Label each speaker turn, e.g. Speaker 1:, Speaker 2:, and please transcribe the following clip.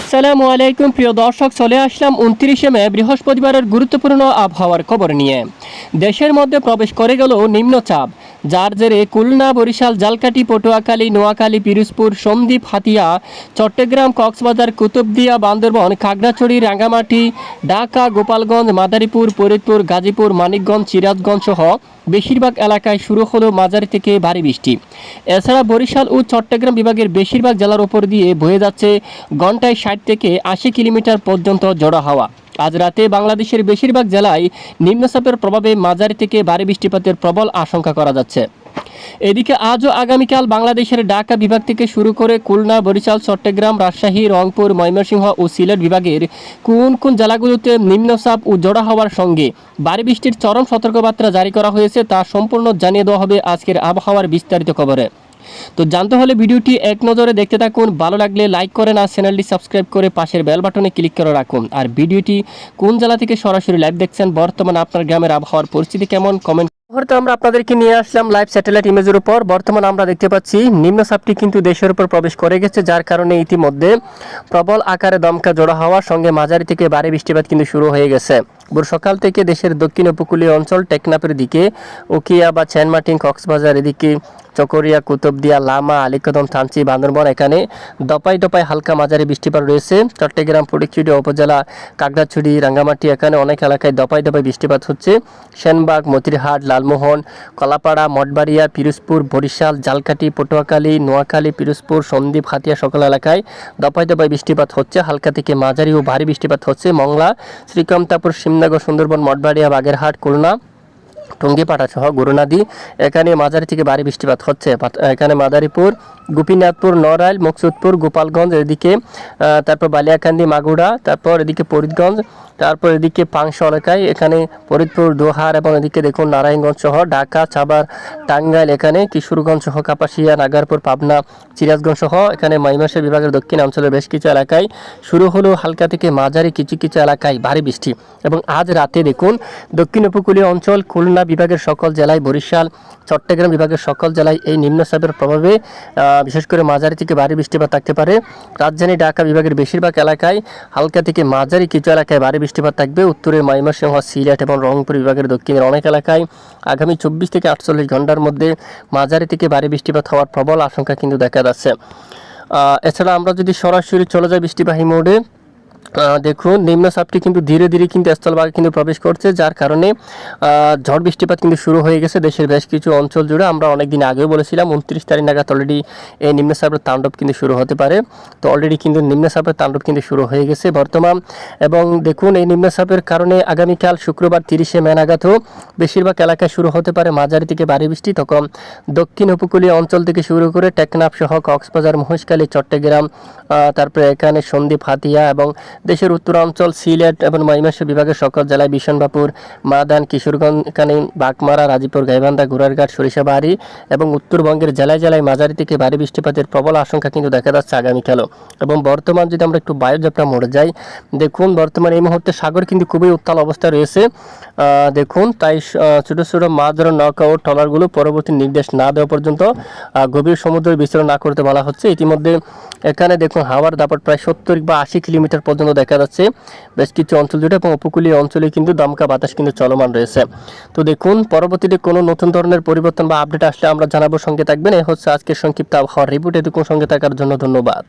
Speaker 1: আসসালামু আলাইকুম, প্রিয় দর্শক, চলে আসলাম উনত্রিশে মে, বৃহস্পতিবারের গুরুত্বপূর্ণ আবহাওয়ার খবর নিয়ে। দেশের মধ্যে প্রবেশ করে গেল নিম্নচাপ। যার জেরে খুলনা, বরিশাল জালকাটি পটুয়াখালী, নোয়াখালী, পিরোজপুর, সন্দ্বীপ, হাতিয়া, চট্টগ্রাম, কক্সবাজার, কুতুবদিয়া, বান্দরবন, খাগড়াছড়ি, রাঙ্গামাটি, ঢাকা, গোপালগঞ্জ, মাদারীপুর, ফরিদপুর, গাজীপুর, মানিকগঞ্জ সিরাজগঞ্জ সহ বেশিরভাগ এলাকায় শুরু হলো মাঝারি থেকে ভারী বৃষ্টি। এছাড়া বরিশাল ও চট্টগ্রাম বিভাগের বেশিরভাগ জেলার উপর দিয়ে বয়ে যাচ্ছে ঘন্টায় ষাট থেকে আশি কিলোমিটার পর্যন্ত জড়ো হাওয়া। আজ রাতে বাংলাদেশের বেশিরভাগ জেলায় নিম্নচাপের প্রভাবে মাঝারি থেকে ভারী বৃষ্টিপাতের প্রবল আশঙ্কা করা যাচ্ছে। এদিকে আজও আগামীকাল বাংলাদেশের ঢাকা বিভাগ থেকে শুরু করে খুলনা, বরিশাল, চট্টগ্রাম, রাজশাহী, রংপুর, ময়মনসিংহ ও সিলেট বিভাগের কোন কোন জেলাগুলোতে নিম্নচাপ ও জোড়া হওয়ার সঙ্গে ভারী বৃষ্টির চরম সতর্কবার্তা জারি করা হয়েছে তা সম্পূর্ণ জানিয়ে দেওয়া হবে আজকের আবহাওয়ার বিস্তারিত খবরে। তো জানতে হলে ভিডিওটি এক নজরে দেখতে থাকুন, ভালো লাগলে লাইক করেন আর চ্যানেলটি সাবস্ক্রাইব করে পাশের বেল বাটনে ক্লিক করে রাখুন। আর ভিডিওটি কোন জেলা থেকে সরাসরি লাইভ দেখছেন, বর্তমান আপনার গ্রামের আবহাওয়ার পরিস্থিতি কেমন কমেন্ট মুহূর্তে আমরা আপনাদেরকে নিয়ে আসলাম লাইভ স্যাটেলাইট ইমেজের উপর। বর্তমান আমরা দেখতে পাচ্ছি নিম্নচাপটি কিন্তু দেশের উপর প্রবেশ করে গেছে, যার কারণে ইতিমধ্যে প্রবল আকারে দমকা জোড়া হওয়ার সঙ্গে মাঝারি থেকে ভারী বৃষ্টিপাত কিন্তু শুরু হয়ে গেছে। ভোর সকাল থেকে দেশের দক্ষিণ উপকূলীয় অঞ্চল টেকনাপের দিকে, ওকিয়া বা চ্যানমার্টিন কক্সবাজার এদিকে চকরিয়া কুতুবদিয়া লামা আলিকদম থানচি বান্দরবন। এখানে দপাই দপাই হালকা মাঝারি বৃষ্টিপাত রয়েছে। চট্টগ্রাম ফটিকছড়ি উপজেলা কাকড়াছড়ি রাঙ্গামাটি এখানে অনেক এলাকায় দপাই দপাই বৃষ্টিপাত হচ্ছে। সেনবাগ, মতিরহাট, লালমোহন, কলাপাড়া, মঠবাড়িয়া, পিরোজপুর, বরিশাল জালকাটি পটুয়াখালী, নোয়াখালী, পিরোজপুর, সন্দ্বীপ, হাতিয়া সকল এলাকায় দপাই দপাই বৃষ্টিপাত হচ্ছে। হালকা থেকে মাঝারি ও ভারী বৃষ্টিপাত হচ্ছে। মংলা শ্রীকমতাপুর শিমনগর সুন্দরবন, মঠবাড়িয়া, বাগেরহাট, খুলনা। টঙ্গিপাড়া সহ গুরুনাদি, এখানে মাঝারি থেকে ভারী বৃষ্টিপাত হচ্ছে। এখানে মাদারীপুর, গোপীনাথপুর, নড়াইল, মকসুদপুর, গোপালগঞ্জ, এদিকে তারপর বালিয়াকান্দি মাগুড়া তারপর এদিকে ফরিদগঞ্জ, তারপর এদিকে পাংশ এলাকায়, এখানে ফরিদপুর, দোহার এবং এদিকে দেখুন নারায়ণগঞ্জ সহ ঢাকা চাবার টাঙ্গাইল এখানে, কিশোরগঞ্জ সহ কাপাসিয়া, নাগারপুর, পাবনা, সিরাজগঞ্জ সহ এখানে মাইমাসের বিভাগের দক্ষিণ অঞ্চলের বেশ কিছু এলাকায় শুরু হলো হালকা থেকে মাঝারি কিছু কিছু এলাকায় ভারী বৃষ্টি। এবং আজ রাতে দেখুন দক্ষিণ উপকূলীয় অঞ্চল খুলনা বিভাগের সকল জেলায় বরিশাল, চট্টগ্রাম বিভাগের সকল জেলায় এই নিম্নচাপের প্রভাবে বিশেষ করে মাঝারি থেকে ভারী বৃষ্টিপাত থাকতে পারে। রাজধানী ঢাকা বিভাগের বেশিরভাগ এলাকায় হালকা থেকে মাঝারি কিছু এলাকায় ভারী বৃষ্টিপাত থাকবে। উত্তরে ময়মনসিংহ, সিলেট এবং রংপুর বিভাগের দক্ষিণের অনেক এলাকায় আগামী চব্বিশ থেকে আটচল্লিশ ঘণ্টার মধ্যে মাঝারি থেকে ভারী বৃষ্টিপাত হওয়ার প্রবল আশঙ্কা কিন্তু দেখা যাচ্ছে। এছাড়া আমরা যদি সরাসরি চলে যাই বৃষ্টিবাহী মোডে দেখুন নিম্নচাপটি কিন্তু ধীরে ধীরে কিন্তু স্থলভাগে কিন্তু প্রবেশ করছে, যার কারণে ঝড় বৃষ্টিপাত কিন্তু শুরু হয়ে গেছে দেশের বেশ কিছু অঞ্চল জুড়ে। আমরা অনেকদিন আগেও বলেছিলাম, উনত্রিশ তারিখ নাগাদ অলরেডি এই নিম্নচাপের তাণ্ডব কিন্তু শুরু হতে পারে। তো অলরেডি কিন্তু নিম্নচাপের তাণ্ডব কিন্তু শুরু হয়ে গেছে বর্তমান। এবং দেখুন, এই নিম্নচাপের কারণে আগামীকাল শুক্রবার তিরিশে মে নাগাদও বেশিরভাগ এলাকায় শুরু হতে পারে মাঝারি থেকে ভারী বৃষ্টি। তখন দক্ষিণ উপকূলীয় অঞ্চল থেকে শুরু করে টেকনাফ সহ কক্সবাজার, মহেশখালী, চট্টগ্রাম তারপরে এখানে সন্দ্বীপ, হাতিয়া এবং দেশের উত্তরাঞ্চল, সিলেট এবং ময়মনসিংহ বিভাগের সকল জেলায় বিশনবাপুর মাদান, কিশোরগঞ্জ এখানে বাগমারা রাজীপুর গাইবান্ধা, গুরারঘাট, সরিষাবাড়ি এবং উত্তরবঙ্গের জেলায় জেলায় মাঝারি থেকে ভারী বৃষ্টিপাতের প্রবল আশঙ্কা কিন্তু দেখা যাচ্ছে আগামীকালও এবং বর্তমান যদি আমরা একটু বায়ুযাত্রা মরে যাই, দেখুন বর্তমানে এই মুহূর্তে সাগর কিন্তু খুবই উত্তাল অবস্থায় রয়েছে। দেখুন, তাই ছোট ছোট মাছ ধরা ও ট্রলারগুলো পরবর্তী নির্দেশ না দেওয়া পর্যন্ত গভীর সমুদ্রে বিচরণ না করতে বলা হচ্ছে। ইতিমধ্যে এখানে দেখুন হাওয়ার দাপট প্রায় সত্তর বা আশি কিলোমিটার পর্যন্ত দেখা যাচ্ছে। বেশ কিছু অঞ্চল জুড়ে এবং উপকূলীয় অঞ্চলে কিন্তু দমকা বাতাস কিন্তু চলমান রয়েছে। তো দেখুন, পরবর্তীতে কোনো নতুন ধরনের পরিবর্তন বা আপডেট আসলে আমরা জানাব। সঙ্গে থাকবেন এই হচ্ছে আজকের সংক্ষিপ্ত আবহাওয়ার রিপোর্ট এটুকু সঙ্গে থাকার জন্য ধন্যবাদ।